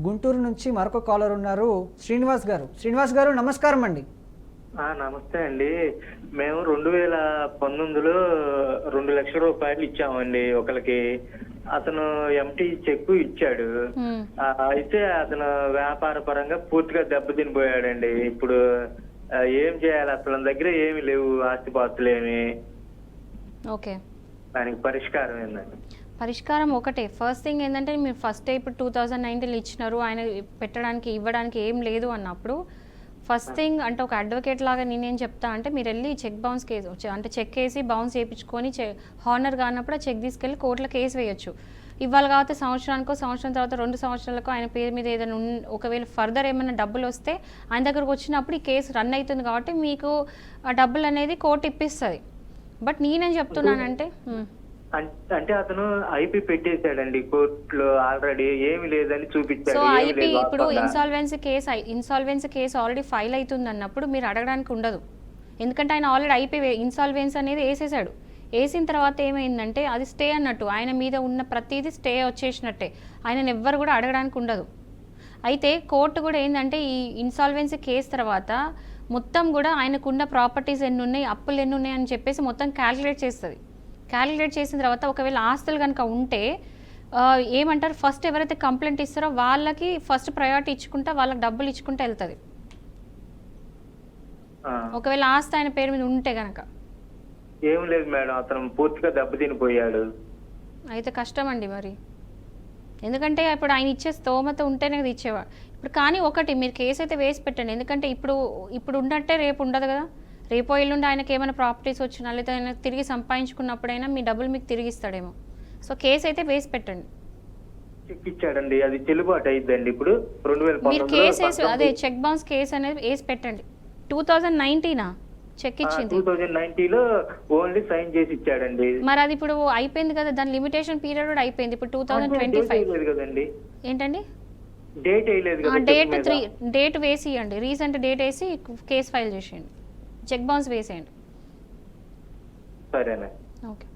గుంటూరు నుంచి మరొక కాలర్ ఉన్నారు శ్రీనివాస్ గారు. శ్రీనివాస్ గారు నమస్కారం అండి. ఆ, నమస్తే అండి. మేము రెండు వేల పంతొమ్మిదిలో రెండు లక్షల రూపాయలు ఇచ్చామండి ఒకరికి అతను ఎంటీ చెక్ ఇచ్చాడు. అయితే అతను వ్యాపార పరంగా పూర్తిగా దెబ్బతినిపోయాడండి. ఇప్పుడు ఏం చేయాలి? అసలు నా దగ్గర ఏమి లేవు ఆస్తిపాస్తులు ఏమి ఓకే. దానికి పరిష్కారం ఏందండి? పరిష్కారం ఒకటే. ఫస్ట్ థింగ్ ఏంటంటే మీరు ఫస్ట్ ఇప్పుడు టూ థౌజండ్ నైన్టీన్లో ఇచ్చినారు ఆయన పెట్టడానికి ఇవ్వడానికి ఏం లేదు అన్నప్పుడు ఫస్ట్ థింగ్ అంటే ఒక అడ్వకేట్ లాగా నేనేం చెప్తా అంటే మీరు వెళ్ళి చెక్ బౌన్స్ కేసు అంటే చెక్ వేసి బౌన్స్ చేయించుకొని చె హానర్ కానప్పుడు ఆ చెక్ తీసుకెళ్ళి కోర్టులో కేసు వేయొచ్చు. ఇవాళ కాబట్టి సంవత్సరానికో సంవత్సరం తర్వాత రెండు సంవత్సరాలకు ఆయన పేరు మీద ఏదైనా ఒకవేళ ఫర్దర్ ఏమైనా డబ్బులు వస్తే ఆయన దగ్గరకు వచ్చినప్పుడు ఈ కేసు రన్ అవుతుంది కాబట్టి మీకు ఆ డబ్బులు అనేది కోర్టు ఇప్పిస్తుంది. బట్ నేనేం చెప్తున్నానంటే అంటే అతను ఐపీ పెట్టేశాడండి కోర్టులో ఆల్రెడీ ఏమి లేదని చూపించాడు సో ఐపీ ఇప్పుడు. Insolvency case insolvency case already file అవుతుంది అన్నప్పుడు మీరు అడగడానికి ఉండదు. ఎందుకంటే ఆయన ఆల్రెడీ ఐపీ ఇన్సాల్వెన్సీ అనేది వేసేసాడు వేసిన తర్వాత ఏమైందంటే అది స్టే అన్నట్టు ఆయన మీద ఉన్న ప్రతిదీ స్టే వచ్చేసినట్టే. ఆయన ఎవ్వరు కూడా అడగడానికి ఉండదు. అయితే కోర్టు కూడా ఏంటంటే ఈ ఇన్సాల్వెన్సీ కేసు తర్వాత మొత్తం కూడా ఆయనకున్న ప్రాపర్టీస్ ఎన్ని ఉన్నాయి అప్పులు ఎన్ని ఉన్నాయి అని చెప్పేసి మొత్తం క్యాలిక్యులేట్ చేస్తుంది. క్యాలిక్యులేట్ చేసిన తర్వాత ఒకవేళ ఆస్తులు కనుక ఉంటే ఏమంటారు? ఫస్ట్ ఎవరైతే కంప్లైంట్ ఇస్తారో వాళ్ళకి ఫస్ట్ ప్రయారిటీ ఇచ్చుకుంటా వాళ్ళకి డబ్బులు ఇచ్చుకుంటా వెళ్తుంది. ఒకవేళ ఆస్తి ఆయన పేరు మీద ఉంటే కనుక ఏం లేదు మేడం అతను పూర్తిగా దెబ్బతినిపోయాడు అయితే కష్టం అండి మరి. ఎందుకంటే ఇప్పుడు ఆయన ఇచ్చే స్తోమత ఉంటేనే కదా ఇచ్చేవాడు ఇప్పుడు కానీ ఒకటి మీరు కేసు అయితే వేసి పెట్టండి. ఎందుకంటే ఇప్పుడు ఇప్పుడు ఉన్నట్టే రేపు ఉండదు కదా. రేపో ఎల్లుండి ఆయనకి ఏమైనా ప్రాపర్టీస్ వచ్చినా లేదా ఆయన తిరిగి సంపాదించుకున్నప్పుడైనా మీ డబ్బులు మీకు తిరిగి ఇస్తాడేమో. సో కేసు అయితే వేసి పెట్టండి. చెక్ ఇచ్చాడండి అది చెల్లుబాటు అయిద్దండి. ఇప్పుడు రెండు వేల మీరు కేసు వేసి అదే చెక్ బౌన్స్ కేసు అనేది వేసి పెట్టండి. టూ థౌజండ్ నైన్టీనా? చెక్ ఇచ్చింది. టూ థౌజండ్ నైన్టీలో ఓన్లీ సైన్ చేసి ఇచ్చాడండి. మరి అది ఇప్పుడు అయిపోయింది కదా దాని లిమిటేషన్ పీరియడ్ కూడా అయిపోయింది. ఇప్పుడు టూ థౌజండ్ ట్వంటీ ఫైవ్. కదండి. ఏంటండి? డేట్ వేయలేదు డేట్. త్రీ డేట్ వేసి ఇవ్వండి రీసెంట్ డేట్ వేసి కేసు ఫైల్ చేసేయండి. చెక్ బౌన్స్ వేసేయండి. సరేనా. ఓకే.